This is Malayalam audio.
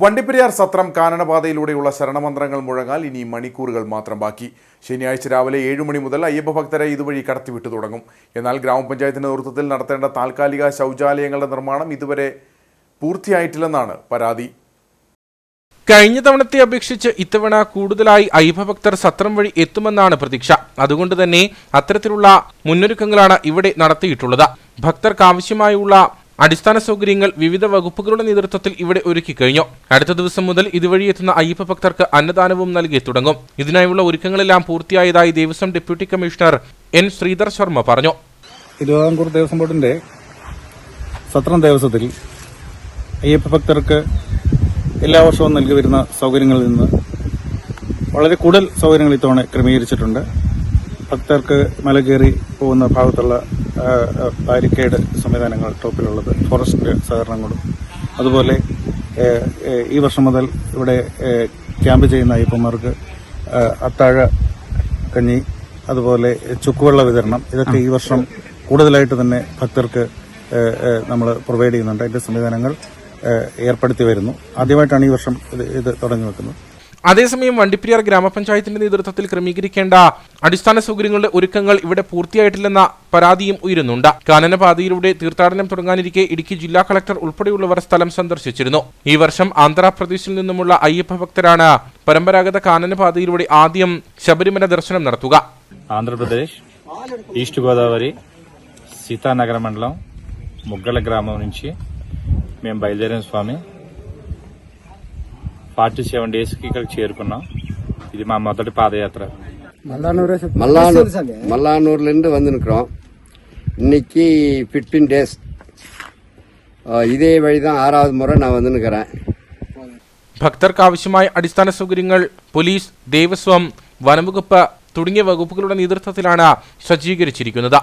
വണ്ടിപ്പെരിയാർ സത്രം കാനനപാതയിലൂടെയുള്ള ശരണമന്ത്രങ്ങൾ മുഴങ്ങാൽ ഇനി മണിക്കൂറുകൾ മാത്രം ബാക്കി. ശനിയാഴ്ച രാവിലെ ഏഴു മണി മുതൽ അയ്യപ്പ ഭക്തരെ ഇതുവഴി കടത്തിവിട്ടു തുടങ്ങും. എന്നാൽ ഗ്രാമപഞ്ചായത്തിന്റെ നേതൃത്വത്തിൽ നടത്തേണ്ട താൽക്കാലിക ശൗചാലയങ്ങളുടെ നിർമ്മാണം ഇതുവരെ പൂർത്തിയായിട്ടില്ലെന്നാണ് പരാതി. കഴിഞ്ഞ തവണത്തെ അപേക്ഷിച്ച് ഇത്തവണ കൂടുതലായി അയ്യപ്പഭക്തർ സത്രം വഴി എത്തുമെന്നാണ് പ്രതീക്ഷ. അതുകൊണ്ട് തന്നെ അത്തരത്തിലുള്ള മുന്നൊരുക്കങ്ങളാണ് ഇവിടെ നടത്തിയിട്ടുള്ളത്. ഭക്തർക്ക് ആവശ്യമായുള്ള അടിസ്ഥാന സൗകര്യങ്ങൾ വിവിധ വകുപ്പുകളുടെ നേതൃത്വത്തിൽ ഇവിടെ ഒരുക്കി കഴിഞ്ഞു. അടുത്ത ദിവസം മുതൽ ഇതുവഴി എത്തുന്ന അയ്യപ്പ ഭക്തർക്ക് അന്നദാനവും നൽകി തുടങ്ങും. ഇതിനായുള്ള ഒരുക്കങ്ങളെല്ലാം പൂർത്തിയായതായി Devaswom deputy commissioner N Sreedhar Sharma പറഞ്ഞു. തിരുവിതാംകൂർ ദേവസ്വം ബോർഡിന്റെ സത്രം ദേവസ്വത്തിൽ അയ്യപ്പ ഭക്തർക്ക് എല്ലാ വർഷവും നൽകി വരുന്ന സൗകര്യങ്ങളിൽ നിന്ന് വളരെ കൂടുതൽ സൗകര്യങ്ങൾ ഇത്തവണ ക്രമീകരിച്ചിട്ടുണ്ട്. ഭക്തർക്ക് മല കയറി പോകുന്ന ഭാഗത്തുള്ള ബാരിക്കേഡ് സംവിധാനങ്ങൾ ടോപ്പിലുള്ളത് ഫോറസ്റ്റിന്റെ സഹകരണങ്ങളും. അതുപോലെ ഏ, ഏ, ഈ വർഷം മുതൽ ഇവിടെ ക്യാമ്പ് ചെയ്യുന്ന അയ്യപ്പന്മാർക്ക് അത്താഴ കഞ്ഞി അതുപോലെ ചുക്കുവെള്ള വിതരണം ഇതൊക്കെ ഈ വർഷം കൂടുതലായിട്ട് തന്നെ ഭക്തർക്ക് നമ്മൾ പ്രൊവൈഡ് ചെയ്യുന്നുണ്ട്. അതിന്റെ സംവിധാനങ്ങൾ ഏർപ്പെടുത്തി വരുന്നു. ആദ്യമായിട്ടാണ് ഈ വർഷം ഇത് ഇത് തുടങ്ങി വെക്കുന്നത്. അതേസമയം വണ്ടിപ്പെരിയാർ ഗ്രാമപഞ്ചായത്തിന്റെ നേതൃത്വത്തിൽ ക്രമീകരിക്കേണ്ട അടിസ്ഥാന സൗകര്യങ്ങളുടെ ഒരുക്കങ്ങൾ ഇവിടെ പൂർത്തിയായിട്ടില്ലെന്ന പരാതിയും ഉയരുന്നുണ്ട് കാനനപാതയിലൂടെ തീർത്ഥാടനം തുടങ്ങാനിരിക്കെ ഇടുക്കി ജില്ലാ കളക്ടർ ഉൾപ്പെടെയുള്ളവർ സ്ഥലം സന്ദർശിച്ചിരുന്നു ഈ വർഷം ആന്ധ്രാപ്രദേശിൽ നിന്നുമുള്ള അയ്യപ്പ ഭക്തരാണ് പരമ്പരാഗത കാനനപാതയിലൂടെ ആദ്യം ശബരിമല ദർശനം നടത്തുക ఆంధ్రప్రదేశ్ ఈస్ట్ గోదావరి సీతానగర మండలం ముగ్గల గ్రామం నుంచి మేము బయలుదేరాం స్వామి ఫార్టీ సెవెన్ డేస్కి ఇక్కడికి చేరుకున్నాం ఇది మా మొదటి పాదయాత్ర மல்லானூர் மல்லானூர்லேருந்து வந்துருக்குறோம் இன்னைக்கு ஃபிஃப்டீன் டேஸ் இதே வழி தான் ஆறாவது முறை நான் வந்துன்னுக்கிறேன் ഭക്തർക്ക് ആവശ്യമായ അടിസ്ഥാന സൗകര്യങ്ങൾ പോലീസ് ദേവസ്വം വനംവകുപ്പ് തുടങ്ങിയ വകുപ്പുകളുടെ നേതൃത്വത്തിലാണ് സജ്ജീകരിച്ചിരിക്കുന്നത്